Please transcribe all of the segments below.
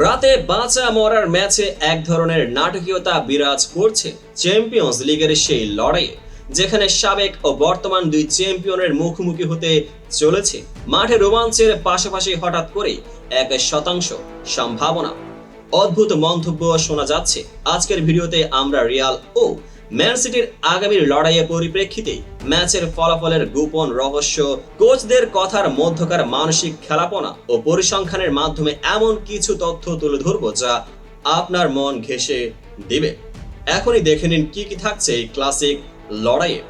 রাতে বাঁচা মরার ম্যাচে এক ধরনের নাটকীয়তা বিরাজ করছে চ্যাম্পিয়ন্স লিগের সেই লড়াইয়ে, যেখানে সাবেক ও বর্তমান দুই চ্যাম্পিয়নের মুখোমুখি হতে চলেছে। মাঠে রোমাঞ্চের পাশাপাশি হঠাৎ করে এক শতাংশ সম্ভাবনা। অদ্ভুত মন্তব্য শোনা যাচ্ছে। আজকের ভিডিওতে আমরা রিয়াল ও ম্যান সিটির আগামীর লড়াইয়ের পরিপ্রেক্ষিতে ম্যাচের ফলাফলের গোপন রহস্য, কোচদের কথার মধ্যকার মানসিক খেলাপনা ও পরিসংখ্যানের মাধ্যমে এমন কিছু তথ্য তুলে ধরবো যা আপনার মন ঘেঁষে দিবে। এখনই দেখে নিন কি কি থাকছে এই ক্লাসিক লড়াইয়ে।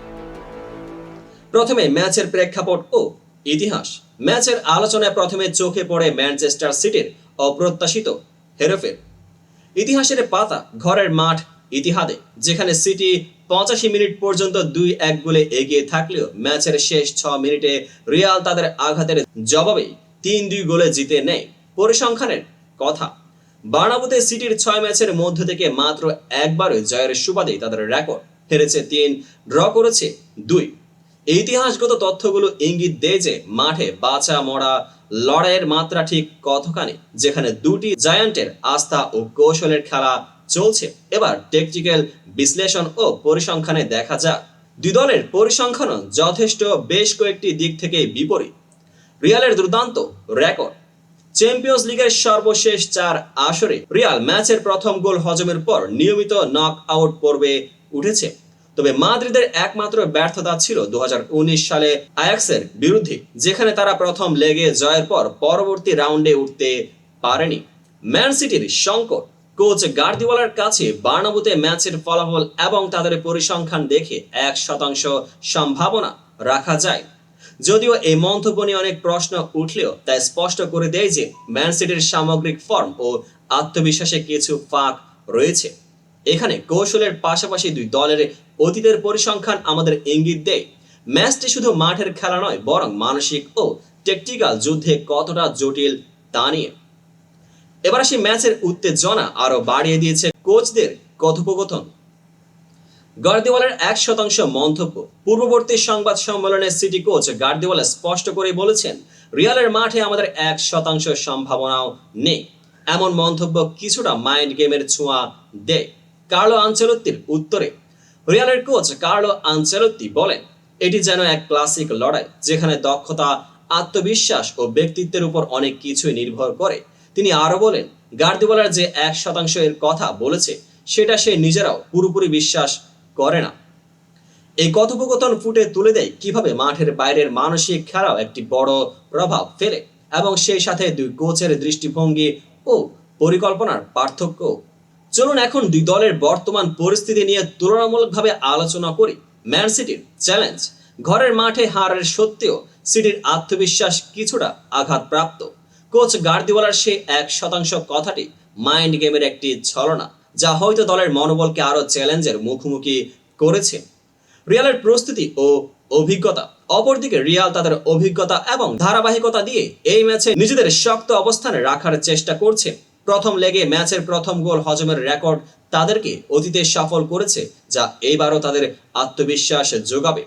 প্রথমে ম্যাচের প্রেক্ষাপট ও ইতিহাস। ম্যাচের আলোচনায় প্রথমে চোখে পড়ে ম্যানচেস্টার সিটির অপ্রত্যাশিত হেরফের। ইতিহাসের পাতা ঘরের মাঠ ইতিহাদে, যেখানে সিটি পঁচাশি মিনিট পর্যন্ত দুই এক গোলে এগিয়ে থাকলেও ম্যাচের শেষ ছ মিনিটে রিয়াল তাদের আঘাতের জবাবে তিন দুই গোলে জিতে নেয় পরিসংখ্যানের কথা। বার্নাবুতে সিটির ছয় ম্যাচের মধ্য থেকে মাত্র একবারই জয়ের সুবাদে তাদের রেকর্ড হেরেছে তিন, ড্র করেছে দুই। ইতিহাসগত তথ্যগুলো ইঙ্গিত দেয় যে মাঠে বাঁচা মরা লড়াইয়ের মাত্রা ঠিক কতখানি, যেখানে দুটি জায়ান্টের আস্থা ও কৌশলের খেলা চলছে। এবার টেকনিক্যাল বিশ্লেষণ ও পরিসংখ্যানে দেখা যাক। দুই দলের পরিসংখ্যানও যথেষ্ট বেশ কয়েকটি দিক থেকে বিপরীত। রিয়ালের দুর্দান্ত রেকর্ড। চ্যাম্পিয়ন্স লিগের সর্বশেষ চার আসরে রিয়াল ম্যাচের প্রথম গোল হজমের পর নিয়মিত নক আউট পর্বে উঠেছে। তবে মাদ্রিদের একমাত্র ব্যর্থতা ছিল দু হাজার উনিশ সালে আয়াক্সের বিরুদ্ধে, যেখানে তারা প্রথম লেগে জয়ের পর পরবর্তী রাউন্ডে উঠতে পারেনি। ম্যান সিটির সংকট কোচ গার্দিওয়ালার কাছে বার্নাবুতে ম্যাচের ফলাফল এবং তাদের পরিসংখ্যান দেখে এক শতাংশ সম্ভাবনা রাখা যায়। যদিও এই মন্তব্য নিয়ে অনেক প্রশ্ন উঠলেও তা স্পষ্ট করে দেয় যে ম্যান সিটির সামগ্রিক ফর্ম ও আত্মবিশ্বাসে কিছু ফাঁক রয়েছে। এখানে কৌশলের পাশাপাশি দুই দলের অতীতের পরিসংখ্যান আমাদের ইঙ্গিত দেয়। ম্যাচটি শুধু মাঠের খেলা নয়, বরং মানসিক ও টেকটিক্যাল যুদ্ধে কতটা জটিল তা নিয়ে। এবার আসি ম্যাচের উত্তেজনা আরও বাড়িয়ে দিয়েছে কোচদের কথোপকথন। গার্দিওয়ালার এক শতাংশ মন্তব্য। পূর্ববর্তী সংবাদ সম্মেলনে সিটি কোচ গার্দিওয়ালা স্পষ্ট করে বলেছেন, রিয়ালের মাঠে আমাদের এক শতাংশ সম্ভাবনাও নেই। এমন মন্তব্য কিছুটা মাইন্ড গেমের ছোঁয়া দেয়। কার্লো আঞ্চলত্তির উত্তরে, রিয়ালের কোচ কার্লো আঞ্চলত্তি বলেন, এটি যেন এক ক্লাসিক লড়াই, যেখানে দক্ষতা, আত্মবিশ্বাস ও ব্যক্তিত্বের উপর অনেক কিছুই নির্ভর করে। তিনি আরও বলেন গার্দিওয়ালার যে এক শতাংশ এর কথা বলেছে, সেটা সে নিজেরাও পুরোপুরি বিশ্বাস করে না। এই কথোপকথন ফুটে তুলে দেয় কীভাবে মাঠের বাইরের মানসিক খেলাও একটি বড় প্রভাব ফেলে এবং সেই সাথে দুই কোচের দৃষ্টিভঙ্গি ও পরিকল্পনার পার্থক্য। চলুন এখন দুই দলের বর্তমান পরিস্থিতি নিয়ে তুলনামূলকভাবে আলোচনা করি। ম্যান সিটির চ্যালেঞ্জ, ঘরের মাঠে হারের সত্ত্বেও সিটির আত্মবিশ্বাস কিছুটা আঘাতপ্রাপ্ত। কোচ গার্দিওয়ালার সেই এক শতাংশ কথাটি মাইন্ড গেমের একটি ছলনা, যা হয়তো দলের মনোবলকে আরও চ্যালেঞ্জের মুখোমুখি করেছে। রিয়ালের প্রস্তুতি ও অভিজ্ঞতা, অপরদিকে রিয়াল তাদের অভিজ্ঞতা এবং ধারাবাহিকতা দিয়ে এই ম্যাচে নিজেদের শক্ত অবস্থানে রাখার চেষ্টা করছে। প্রথম লেগে ম্যাচের প্রথম গোল হজমের রেকর্ড তাদেরকে অতীতে সফল করেছে, যা এইবারও তাদের আত্মবিশ্বাস যোগাবে।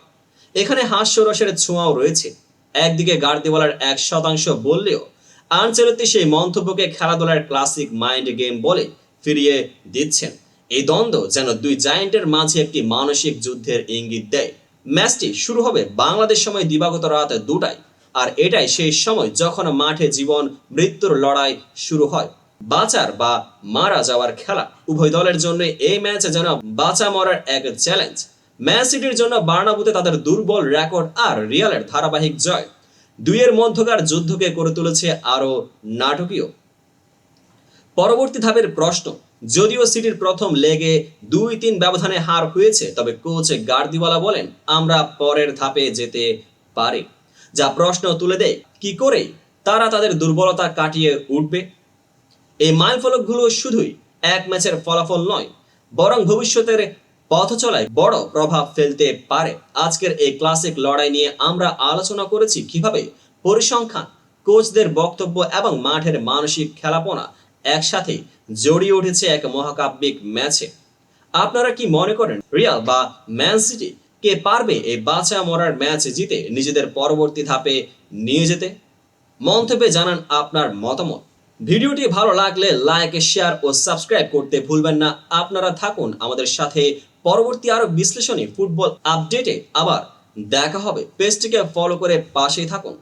এখানে হাস্যরসের ছোঁয়াও রয়েছে। একদিকে গার্দিওয়ালার এক শতাংশ বললেও আনচেলত্তি সেই মন্তব্যকে খেলাধুলার ক্লাসিক মাইন্ড গেম বলে ফিরিয়ে দিচ্ছেন। এই দ্বন্দ্ব যেন দুই জায়ান্টের মাঝে একটি মানসিক যুদ্ধের ইঙ্গিত দেয়। ম্যাচটি শুরু হবে বাংলাদেশ সময় দিবাগত রাত দুটায়, আর এটাই সেই সময় যখন মাঠে জীবন মৃত্যুর লড়াই শুরু হয়। বাঁচার বা মারা যাওয়ার খেলা উভয় দলের জন্য এই ম্যাচ যেন বাঁচা মরার এক চ্যালেঞ্জ। ম্যান সিটির জন্য বার্নাবুতে তাদের দুর্বল রেকর্ড আর রিয়ালের ধারাবাহিক জয়। দুইয়ের মধ্যকার যুদ্ধকে করে তুলেছে আরও নাটকীয়। পরবর্তী ধাপের প্রশ্ন, যদিও সিটির প্রথম লেগে দুই তিন ব্যবধানে হার হয়েছে, তবে কোচ গার্দিওয়ালা বলেন, আমরা পরের ধাপে যেতে পারি। যা প্রশ্ন তুলে দেয়, কি করে তারা তাদের দুর্বলতা কাটিয়ে উঠবে? এই মাইলফলকগুলো শুধুই এক ম্যাচের ফলাফল নয়, বরং ভবিষ্যতের পথ চলায় বড় প্রভাব ফেলতে পারে। আজকের এই ক্লাসিক লড়াই নিয়ে আমরা আলোচনা করেছি কীভাবে পরিসংখ্যান, কোচদের বক্তব্য এবং মাঠের মানসিক খেলাপনা একসাথে জড়িয়ে উঠেছে এক মহাকাব্যিক ম্যাচে। আপনারা কি মনে করেন রিয়াল বা ম্যান সিটি কে পারবে এই বাঁচা মরার ম্যাচ জিতে নিজেদের পরবর্তী ধাপে নিয়ে যেতে? মন্তব্যে জানান আপনার মতামত। ভিডিওটি ভালো লাগলে লাইক, শেয়ার ও সাবস্ক্রাইব করতে ভুলবেন না। আপনারা থাকুন আমাদের সাথে। পরবর্তী আরও বিশ্লেষণী ফুটবল আপডেটে আবার দেখা হবে। পেজটিকে ফলো করে পাশেই থাকুন।